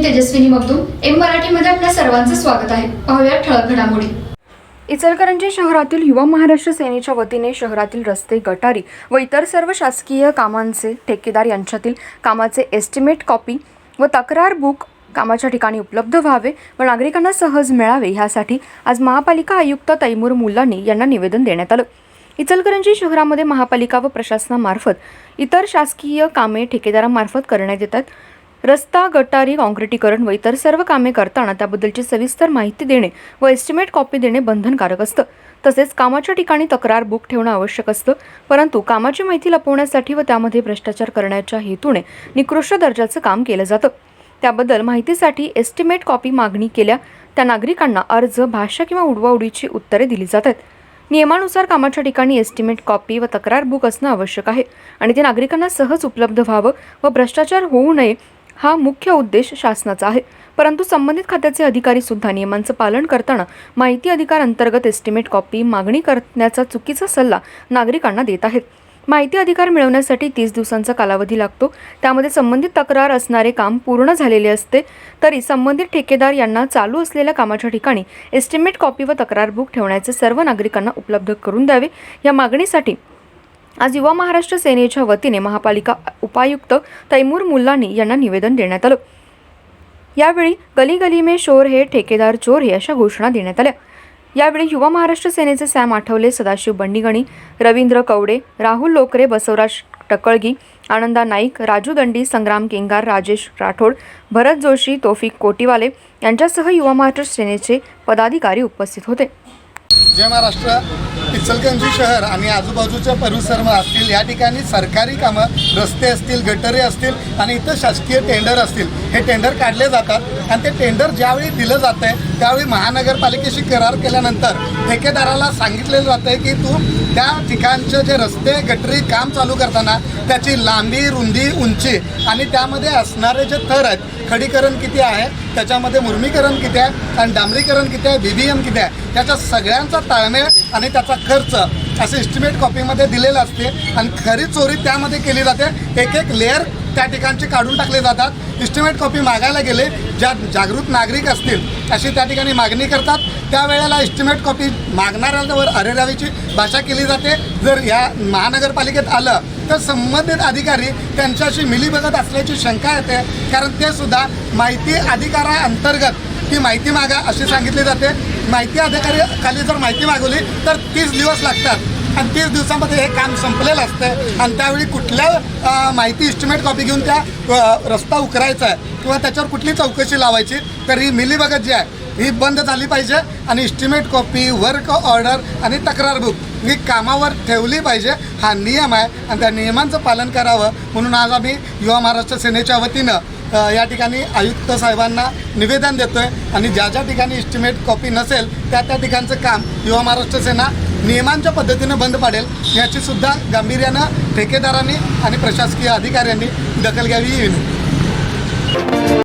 मी Tejaswini Magdum. M मराठीमध्ये आपल्या सर्वांचं स्वागत आहे. पाहूया ठळक घडामोडी. इचलकरंजी शहरातील युवा महाराष्ट्र सेनेच्या वतीने शहरातील रस्ते गटारी व इतर सर्व शासकीय कामांचे ठेकेदार यांच्यातील कामाचे एस्टिमेट कॉपी व तक्रार बुक कामाच्या ठिकाणी उपलब्ध व्हावे व नागरिकांना सहज मिळावे ह्यासाठी आज महापालिका आयुक्त तैमूर मुल्लानी यांना निवेदन देण्यात आलं. इचलकरंजी शहरामध्ये महापालिका व प्रशासनामार्फत इतर शासकीय कामे ठेकेदारांमार्फत करण्यात येतात. रस्ता गटारी काँक्रिटीकरण व इतर सर्व कामे करताना त्याबद्दलची सविस्तर माहिती देणे व एस्टिमेट कॉपी देणे बंधनकारक असतं. तसेच कामाच्या ठिकाणी तक्रार बुक ठेवणं आवश्यक असतं. परंतु कामाची माहिती लपवण्यासाठी व त्यामध्ये भ्रष्टाचार करण्याच्या हेतूने निकृष्ट दर्जाचं काम केलं जातं. त्याबद्दल माहितीसाठी एस्टिमेट कॉपी मागणी केल्या त्या नागरिकांना अर्ज भाषा किंवा उडवाउडीची उत्तरे दिली जातात. नियमानुसार कामाच्या ठिकाणी एस्टिमेट कॉपी व तक्रार बुक असणं आवश्यक आहे आणि ते नागरिकांना सहज उपलब्ध व्हावं व भ्रष्टाचार होऊ नये हा मुख्य उद्देश शासनाचा आहे. परंतु संबंधित खात्याचे अधिकारी सुद्धा नियमांचं पालन करताना माहिती अधिकार अंतर्गत एस्टिमेट कॉपी मागणी करण्याचा चुकीचा सल्ला नागरिकांना देत आहेत. माहिती अधिकार मिळवण्यासाठी तीस दिवसांचा कालावधी लागतो. त्यामध्ये संबंधित तक्रार असणारे काम पूर्ण झालेले असते तरी संबंधित ठेकेदार यांना चालू असलेल्या कामाच्या ठिकाणी एस्टिमेट कॉपी व तक्रार बुक ठेवण्याचे सर्व नागरिकांना उपलब्ध करून द्यावे. या मागणीसाठी आज युवा महाराष्ट्र सेनेच्या वतीने महापालिका उपायुक्त तैमूर मुल्लानी यांना निवेदन देण्यात आलं. यावेळी गली गली में शोर हे ठेकेदार चोर हे अशा घोषणा देण्यात आल्या. यावेळी युवा महाराष्ट्र सेनेचे सॅम आठवले सदाशिव बंडीगणी रवींद्र कवडे राहुल लोकरे बसवराज टकळगी आनंदा नाईक राजू दंडी संग्राम केंगार राजेश राठोड भरत जोशी तोफिक कोटीवाले यांच्यासह युवा महाराष्ट्र सेनेचे पदाधिकारी उपस्थित होते. जय महाराष्ट्र. इचलकरंजी शहर आणि आजूबाजूच्या परिसर असतील या ठिकाणी सरकारी कामं रस्ते असतील गटरे असतील आणि इथं शासकीय टेंडर असतील हे टेंडर काढले जातात. आणि ते टेंडर ज्यावेळी दिलं जातं आहे त्यावेळी महानगरपालिकेशी करार केल्यानंतर ठेकेदाराला सांगितलेलं जातं आहे की तू त्या ठिकाणचे जे रस्ते गटरी काम चालू करताना त्याची लांबी रुंदी उंची आणि त्यामध्ये असणारे जे थर आहेत खडीकरण किती आहे त्याच्यामध्ये मुर्मीकरण किती आहे आणि डांबरीकरण किती आहे बी बी एम किती आहे त्याच्या सगळ्यांचा ताळमेळ आणि त्याचा खर्च असे एस्टिमेट कॉपीमध्ये दिलेलं असते आणि खरी चोरी त्यामध्ये केली जाते. एक एक लेअर त्या ठिकाणचे काढून टाकले जातात. इस्टिमेट कॉपी मागायला गेले ज्या जागृत नागरिक असतील अशी त्या ठिकाणी मागणी करतात. त्यावेळेला इस्टिमेट कॉपी मागणाऱ्यावर अरेरावीची भाषा केली जाते. जर ह्या महानगरपालिकेत आलं तर संबंधित अधिकारी त्यांच्याशी मिलीभगत असल्याची शंका येते. कारण ते सुद्धा माहिती अधिकाराअंतर्गत ती माहिती मागा अशी सांगितली जाते. माहिती अधिकारी खाली जर माहिती मागवली तर तीस दिवस लागतात. आणि तीस दिवसामध्ये हे काम संपलेलं असतं. आणि त्यावेळी कुठल्या माहिती इस्टिमेट कॉपी घेऊन त्या रस्ता उकरायचा आहे किंवा त्याच्यावर कुठली चौकशी लावायची तर ही मिलीभगत जी आहे ही बंद झाली पाहिजे आणि इस्टिमेट कॉपी वर्क ऑर्डर आणि तक्रार बुक ही कामावर ठेवली पाहिजे. हा नियम आहे आणि त्या नियमांचं पालन करावं. म्हणून आज आम्ही युवा महाराष्ट्र सेनेच्या वतीनं या ठिकाणी आयुक्त साहेबांना निवेदन देतोय. आणि ज्या ज्या ठिकाणी इस्टिमेट कॉपी नसेल त्या त्या ठिकाणचं काम युवा महाराष्ट्र सेना नियमांच्या पद्धतीनं बंद पाडेल याची सुद्धा गांभीर्यानं ठेकेदारांनी आणि प्रशासकीय अधिकाऱ्यांनी दखल घ्यावी विनंती.